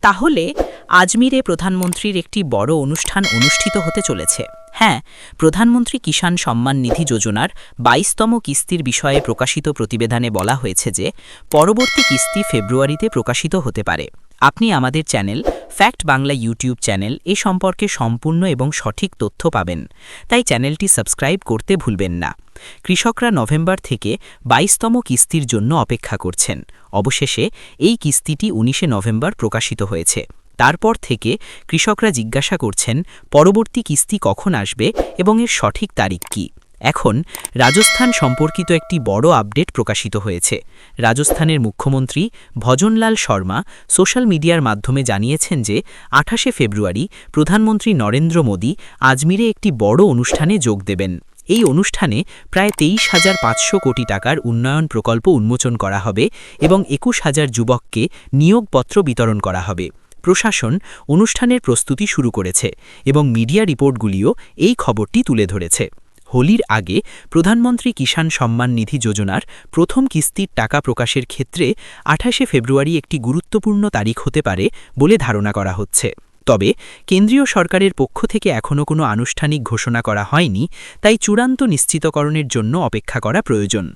তাহলে আজমিরে প্রধানমন্ত্রীর একটি বড় অনুষ্ঠান অনুষ্ঠিত হতে চলেছে। হ্যাঁ প্রধানমন্ত্রী কিষাণ সম্মান নিধি যোজনার বাইশতম কিস্তির বিষয়ে প্রকাশিত প্রতিবেদনে বলা হয়েছে যে, পরবর্তী কিস্তি ফেব্রুয়ারিতে প্রকাশিত হতে পারে। আপনি আমাদের channel Fact Bangla YouTube channel এ সম্পর্কে সম্পূর্ণ এবং সঠিক তথ্য পাবেন। তাই চ্যানেলটি সাবস্ক্রাইব করতে ভুলবেন না। কৃষকরা নভেম্বর থেকে বাইশতম কিস্তির জন্য অপেক্ষা করছেন। অবশেষে এই কিস্তিটি উনিশে নভেম্বর প্রকাশিত হয়েছে। তারপর থেকে কৃষকরা জিজ্ঞাসা করছেন, পরবর্তী কিস্তি কখন আসবে এবং এর সঠিক তারিখ কী? এখন রাজস্থান সম্পর্কিত একটি বড় আপডেট প্রকাশিত হয়েছে। রাজস্থানের মুখ্যমন্ত্রী ভজনলাল শর্মা সোশ্যাল মিডিয়ার মাধ্যমে জানিয়েছেন যে, আঠাশে ফেব্রুয়ারি প্রধানমন্ত্রী নরেন্দ্র মোদী আজমিরে একটি বড় অনুষ্ঠানে যোগ দেবেন। এই অনুষ্ঠানে প্রায় তেইশ হাজার পাঁচশো কোটি টাকার উন্নয়ন প্রকল্প উন্মোচন করা হবে এবং একুশ হাজার যুবককে নিয়োগপত্র বিতরণ করা হবে। প্রশাসন অনুষ্ঠানের প্রস্তুতি শুরু করেছে এবং মিডিয়া রিপোর্টগুলিও এই খবরটি তুলে ধরেছে। হোলির আগে প্রধানমন্ত্রী কিষাণ সম্মান নিধি যোজনার প্রথম কিস্তির টাকা প্রকাশের ক্ষেত্রে আঠাশে ফেব্রুয়ারি একটি গুরুত্বপূর্ণ তারিখ হতে পারে বলে ধারণা করা হচ্ছে। তবে কেন্দ্রীয় সরকারের পক্ষ থেকে এখনও কোনো আনুষ্ঠানিক ঘোষণা করা হয়নি, তাই চূড়ান্ত নিশ্চিতকরণের জন্য অপেক্ষা করা প্রয়োজন।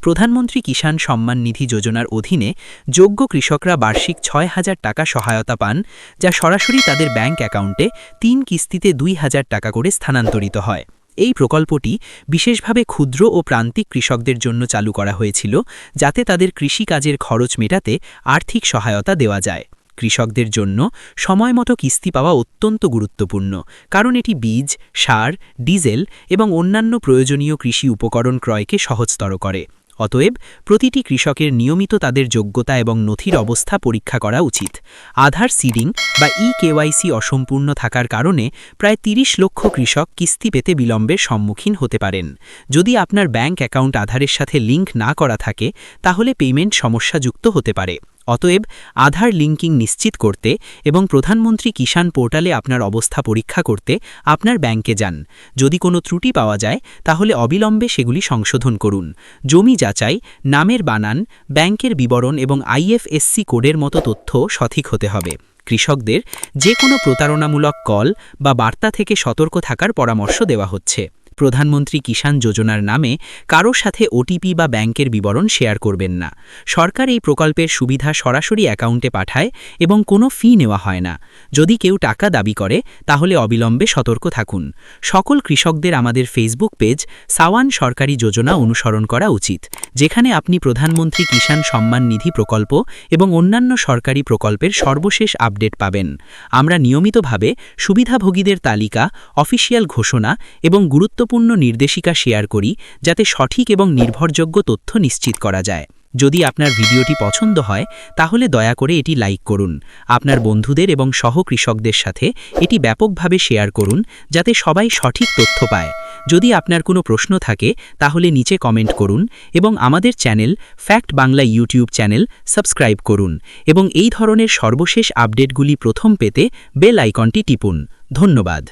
প্রধানমন্ত্রী কিষাণ সম্মান নিধি যোজনার অধীনে যোগ্য কৃষকরা বার্ষিক ছয় হাজার টাকা সহায়তা পান, যা সরাসরি তাদের ব্যাংক অ্যাকাউন্টে তিন কিস্তিতে দুই হাজার টাকা করে স্থানান্তরিত হয়। এই প্রকল্পটি বিশেষভাবে ক্ষুদ্র ও প্রান্তিক কৃষকদের জন্য চালু করা হয়েছিল, যাতে তাদের কৃষিকাজের খরচ মেটাতে আর্থিক সহায়তা দেওয়া যায়। কৃষকদের জন্য সময়মতো কিস্তি পাওয়া অত্যন্ত গুরুত্বপূর্ণ, কারণ এটি বীজ, সার, ডিজেল এবং অন্যান্য প্রয়োজনীয় কৃষি উপকরণ ক্রয়কে সহজতর করে। অতএব প্রতিটি কৃষকের নিয়মিত তাদের যোগ্যতা এবং নথির অবস্থা পরীক্ষা করা উচিত। আধার সিডিং বা ই কেওয়াইসি অসম্পূর্ণ থাকার কারণে প্রায় ৩০ লক্ষ কৃষক কিস্তি পেতে বিলম্বের সম্মুখীন হতে পারেন। যদি আপনার ব্যাংক অ্যাকাউন্ট আধারের সাথে লিঙ্ক না করা থাকে, তাহলে পেমেন্ট সমস্যাযুক্ত হতে পারে। অতএব আধার লিঙ্কিং নিশ্চিত করতে এবং প্রধানমন্ত্রী কিষাণ পোর্টালে আপনার অবস্থা পরীক্ষা করতে আপনার ব্যাংকে যান। যদি কোনো ত্রুটি পাওয়া যায়, তাহলে অবিলম্বে সেগুলি সংশোধন করুন। জমি যাচাই, নামের বানান, ব্যাংকের বিবরণ এবং আইএফএসসি কোডের মতো তথ্য সঠিক হতে হবে। কৃষকদের যে কোনো প্রতারণামূলক কল বা বার্তা থেকে সতর্ক থাকার পরামর্শ দেওয়া হচ্ছে। প্রধানমন্ত্রী কিষাণ যোজনার নামে কারও সাথে ওটিপি বা ব্যাংকের বিবরণ শেয়ার করবেন না। সরকার এই প্রকল্পের সুবিধা সরাসরি অ্যাকাউন্টে পাঠায় এবং কোনো ফি নেওয়া হয় না। যদি কেউ টাকা দাবি করে, তাহলে অবিলম্বে সতর্ক থাকুন। সকল কৃষকদের আমাদের ফেসবুক পেজ সাওয়ান সরকারি যোজনা অনুসরণ করা উচিত। যেখানে আপনি প্রধানমন্ত্রী কিষাণ সম্মান নিধি প্রকল্প এবং অন্যান্য সরকারি প্রকল্পের সর্বশেষ আপডেট পাবেন। আমরা নিয়মিতভাবে সুবিধাভোগীদের তালিকা, অফিসিয়াল ঘোষণা এবং গুরুত্বপূর্ণ নির্দেশিকা শেয়ার করি যাতে সঠিক এবং নির্ভরযোগ্য তথ্য নিশ্চিত করা যায়। যদি আপনার ভিডিওটি পছন্দ হয়, তাহলে দয়া করে এটি লাইক করুন। আপনার বন্ধুদের এবং সহ কৃষকদের সাথে এটি ব্যাপকভাবে শেয়ার করুন যাতে সবাই সঠিক তথ্য পায়। যদি আপনার কোনো প্রশ্ন থাকে, তাহলে নিচে কমেন্ট করুন এবং আমাদের channel Fact Bangla YouTube channel subscribe করুন এবং এই ধরনের সর্বশেষ আপডেটগুলি প্রথম পেতে বেল আইকনটি টিপুন। ধন্যবাদ।